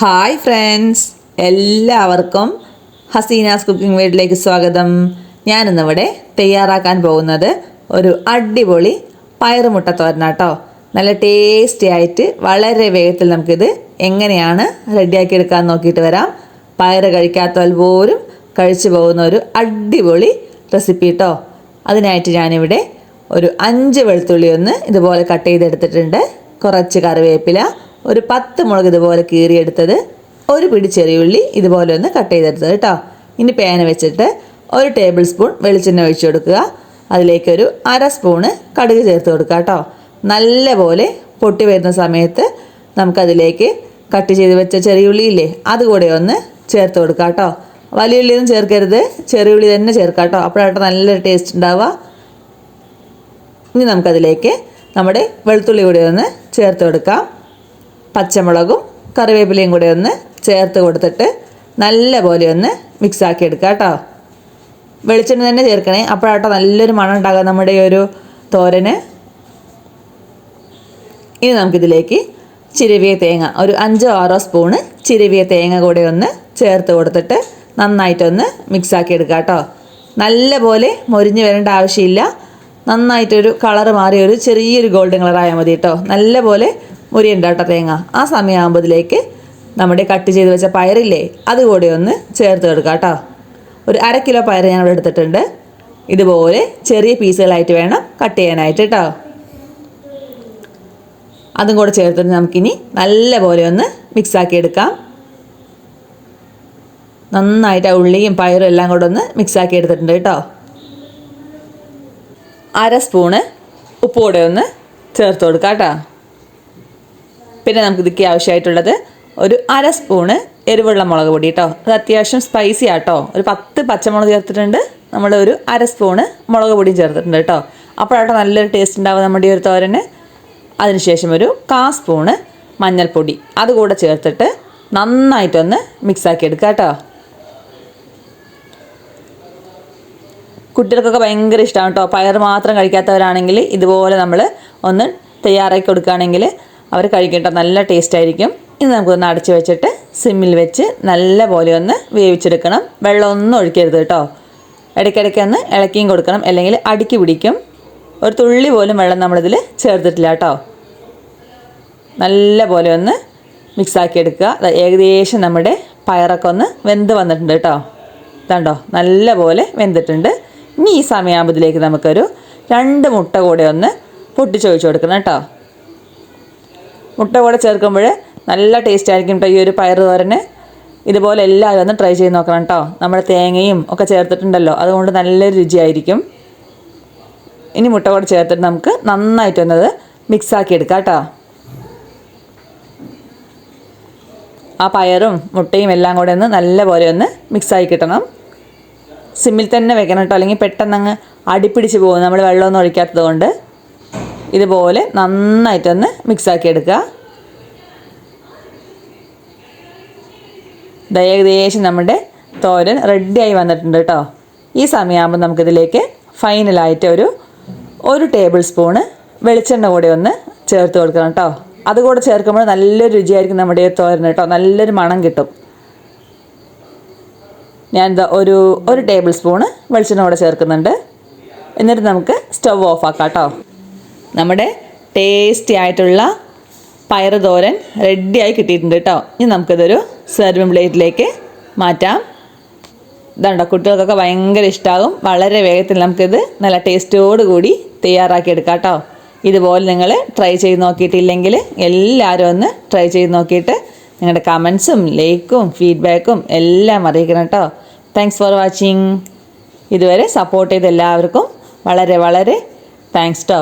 Hi friends. എല്ലാവർക്കും Hasina's cooking വീട്ടിലേക്ക് സ്വാഗതം. ഞാനിന്നിവിടെ തയ്യാറാക്കാൻ പോകുന്നത് ഒരു അടിപൊളി പയറുമുട്ട തോരനാട്ടോ നല്ല ടേസ്റ്റി ആയിട്ട് വളരെ വേഗത്തിൽ നമുക്കിത് എങ്ങനെയാണ് റെഡിയാക്കി എടുക്കാൻ നോക്കിയിട്ട് വരാം. പയറ് കഴിക്കാത്തവർ പോലും കഴിച്ചു പോകുന്ന ഒരു അടിപൊളി റെസിപ്പി കേട്ടോ അതിനായിട്ട് ഞാനിവിടെ ഒരു അഞ്ച് വെളുത്തുള്ളി ഒന്ന് ഇതുപോലെ കട്ട് ചെയ്തെടുത്തിട്ടുണ്ട്. കുറച്ച് കറിവേപ്പില ഒരു പത്ത് മുളക് ഇതുപോലെ കീറിയെടുത്തത് ഒരു പിടി ചെറിയുള്ളി ഇതുപോലെ ഒന്ന് കട്ട് ചെയ്തെടുത്തത് കേട്ടോ. ഇനി പേന വെച്ചിട്ട് ഒരു ടേബിൾ സ്പൂൺ വെളിച്ചെണ്ണ ഒഴിച്ചു കൊടുക്കുക. അതിലേക്കൊരു അര സ്പൂണ് കടുക് ചേർത്ത് കൊടുക്കുക കേട്ടോ. നല്ലപോലെ പൊട്ടി വരുന്ന സമയത്ത് നമുക്കതിലേക്ക് കട്ട് ചെയ്ത് വെച്ച ചെറിയുള്ളിയില്ലേ അതുകൂടെ ഒന്ന് ചേർത്ത് കൊടുക്കുക കേട്ടോ. വലിയ ഉള്ളിയൊന്നും ചേർക്കരുത്. ചെറിയുള്ളി തന്നെ ചേർക്കാം കേട്ടോ. അപ്പോഴാട്ടോ നല്ലൊരു ടേസ്റ്റ് ഉണ്ടാവുക. ഇനി നമുക്കതിലേക്ക് നമ്മുടെ വെളുത്തുള്ളി കൂടി ഒന്ന് ചേർത്ത് കൊടുക്കാം. പച്ചമുളകും കറിവേപ്പിലയും കൂടെ ഒന്ന് ചേർത്ത് കൊടുത്തിട്ട് നല്ല പോലെ ഒന്ന് മിക്സാക്കി എടുക്കുക കേട്ടോ. വെളിച്ചെണ്ണ തന്നെ ചേർക്കണേ. അപ്പോഴാട്ടോ നല്ലൊരു മണം ഉണ്ടാകുക നമ്മുടെ ഈ ഒരു തോരന്. ഇനി നമുക്കിതിലേക്ക് ചിരവിയ തേങ്ങ ഒരു അഞ്ചോ ആറോ സ്പൂണ് ചിരവിയ തേങ്ങ കൂടെ ഒന്ന് ചേർത്ത് കൊടുത്തിട്ട് നന്നായിട്ടൊന്ന് മിക്സാക്കി എടുക്കുക കേട്ടോ. നല്ല പോലെ മൊരിഞ്ഞ് വരേണ്ട ആവശ്യമില്ല. നന്നായിട്ടൊരു കളറ് മാറിയൊരു ഒരു ചെറിയൊരു ഗോൾഡൻ കളറായാൽ മതി കേട്ടോ. നല്ല പോലെ മുരിയുണ്ട് തേങ്ങ. ആ സമയമാകുമ്പോഴത്തേക്ക് നമ്മുടെ കട്ട് ചെയ്ത് വെച്ച പയറില്ലേ അതുകൂടെ ഒന്ന് ചേർത്ത് കൊടുക്കുക കേട്ടോ. ഒരു അര കിലോ പയർ ഞാൻ എടുത്തിട്ടുണ്ട്. ഇതുപോലെ ചെറിയ പീസുകളായിട്ട് വേണം കട്ട് ചെയ്യാനായിട്ട് കേട്ടോ. അതും കൂടെ ചേർത്തിട്ട് നമുക്കിനി നല്ലപോലെ ഒന്ന് മിക്സാക്കി എടുക്കാം. നന്നായിട്ട് ആ ഉള്ളിയും പയറും എല്ലാം കൂടെ ഒന്ന് മിക്സാക്കി എടുത്തിട്ടുണ്ട് കേട്ടോ. അര സ്പൂണ് ഉപ്പ് കൂടെ ഒന്ന് ചേർത്ത് കൊടുക്കാം കേട്ടോ. പിന്നെ നമുക്ക് ഇതൊക്കെ ആവശ്യമായിട്ടുള്ളത് ഒരു അര സ്പൂണ് എരിവുള്ള മുളക് പൊടി കേട്ടോ അത് അത്യാവശ്യം സ്പൈസി ആട്ടോ. ഒരു പത്ത് പച്ചമുളക് ചേർത്തിട്ടുണ്ട്. നമ്മൾ ഒരു അര സ്പൂണ് മുളക് പൊടിയും ചേർത്തിട്ടുണ്ട് കേട്ടോ അപ്പോഴാട്ടോ നല്ലൊരു ടേസ്റ്റ് ഉണ്ടാവും നമ്മുടെ ഈ ഒരു തോരന്. അതിനുശേഷം ഒരു കാ സ്പൂണ് മഞ്ഞൾപ്പൊടി. അതുകൂടെ ചേർത്തിട്ട് നന്നായിട്ടൊന്ന് മിക്സാക്കി എടുക്കുക കേട്ടോ കുട്ടികൾക്കൊക്കെ ഭയങ്കര ഇഷ്ടമാണ് കേട്ടോ പയർ മാത്രം കഴിക്കാത്തവരാണെങ്കിൽ ഇതുപോലെ നമ്മൾ ഒന്ന് തയ്യാറാക്കി കൊടുക്കുകയാണെങ്കിൽ അവർ കഴിക്കേണ്ട നല്ല ടേസ്റ്റ് ആയിരിക്കും. ഇത് നമുക്കൊന്ന് അടച്ചു വെച്ചിട്ട് സിമ്മിൽ വെച്ച് നല്ല പോലെ ഒന്ന് വേവിച്ചെടുക്കണം. വെള്ളമൊന്നും ഒഴിക്കരുത് കേട്ടോ. ഇടയ്ക്കിടയ്ക്ക് ഒന്ന് ഇളക്കിയും കൊടുക്കണം. അല്ലെങ്കിൽ അടുക്കി പിടിക്കും. ഒരു തുള്ളി പോലും വെള്ളം നമ്മളിതിൽ ചേർത്തിട്ടില്ല കേട്ടോ. നല്ല പോലെ ഒന്ന് മിക്സാക്കി എടുക്കുക. ഏകദേശം നമ്മുടെ പയറൊക്കെ ഒന്ന് വെന്ത് വന്നിട്ടുണ്ട് കേട്ടോ. ഇതാണ്ടോ നല്ല പോലെ വെന്തിട്ടുണ്ട്. ഇനി ഈ സമയമാകുമ്പോഴത്തേക്ക് നമുക്കൊരു രണ്ട് മുട്ട കൂടെ ഒന്ന് പൊട്ടിച്ചൊഴിച്ച് കൊടുക്കണം കേട്ടോ. മുട്ട കൂടെ ചേർക്കുമ്പോൾ നല്ല ടേസ്റ്റ് ആയിരിക്കും കേട്ടോ ഈ ഒരു പയർ തോരന്. ഇതുപോലെ എല്ലാവരും ഒന്ന് ട്രൈ ചെയ്ത് നോക്കണം കേട്ടോ നമ്മൾ തേങ്ങയും ഒക്കെ ചേർത്തിട്ടുണ്ടല്ലോ അതുകൊണ്ട് നല്ലൊരു രുചിയായിരിക്കും. ഇനി മുട്ട കൂടെ ചേർത്തിട്ട് നമുക്ക് നന്നായിട്ടൊന്നത് മിക്സാക്കി എടുക്കാം കേട്ടോ ആ പയറും മുട്ടയും എല്ലാം കൂടെ ഒന്ന് നല്ലപോലെ ഒന്ന് മിക്സായി കിട്ടണം. സിമ്മിൽ തന്നെ വെക്കണം കേട്ടോ അല്ലെങ്കിൽ പെട്ടെന്ന് അങ്ങ് അടിപ്പിടിച്ച് പോകും. നമ്മൾ വെള്ളമൊന്നും ഒഴിക്കാത്തത് കൊണ്ട്. ഇതുപോലെ നന്നായിട്ടൊന്ന് മിക്സാക്കി എടുക്കുക ഏകദേശം നമ്മുടെ തോരൻ റെഡിയായി വന്നിട്ടുണ്ട് കേട്ടോ. ഈ സമയമാകുമ്പോൾ നമുക്കിതിലേക്ക് ഫൈനലായിട്ട് ഒരു ഒരു ടേബിൾ സ്പൂണ് വെളിച്ചെണ്ണ കൂടെ ഒന്ന് ചേർത്ത് കൊടുക്കണം കേട്ടോ. അതുകൂടെ ചേർക്കുമ്പോൾ നല്ലൊരു രുചിയായിരിക്കും നമ്മുടെ തോരൻ കേട്ടോ. നല്ലൊരു മണം കിട്ടും. ഞാൻ ദാ ഒരു ഒരു ടേബിൾ സ്പൂണ് വെളിച്ചെണ്ണ കൂടെ ചേർക്കുന്നുണ്ട്. എന്നിട്ട് നമുക്ക് സ്റ്റവ് ഓഫ് ആക്കാം കേട്ടോ. നമ്മുടെ ടേസ്റ്റി ആയിട്ടുള്ള പയറ് തോരൻ റെഡിയായി കിട്ടിയിട്ടുണ്ട് കേട്ടോ ഇനി നമുക്കിതൊരു സെർവിംഗ് പ്ലേറ്റിലേക്ക് മാറ്റാം. ഇതുണ്ടോ കുട്ടികൾക്കൊക്കെ ഭയങ്കര ഇഷ്ടമാകും വളരെ വേഗത്തിൽ നമുക്കിത് നല്ല ടേസ്റ്റോട് കൂടി തയ്യാറാക്കി എടുക്കാം കേട്ടോ ഇതുപോലെ നിങ്ങൾ ട്രൈ ചെയ്ത് നോക്കിയിട്ടില്ലെങ്കിൽ എല്ലാവരും ഒന്ന് ട്രൈ ചെയ്ത് നോക്കിയിട്ട് നിങ്ങളുടെ കമൻസും ലൈക്കും ഫീഡ്ബാക്കും എല്ലാം അറിയിക്കണം കേട്ടോ താങ്ക്സ് ഫോർ വാച്ചിങ് ഇതുവരെ സപ്പോർട്ട് ചെയ്ത എല്ലാവർക്കും വളരെ വളരെ താങ്ക്സ് കേട്ടോ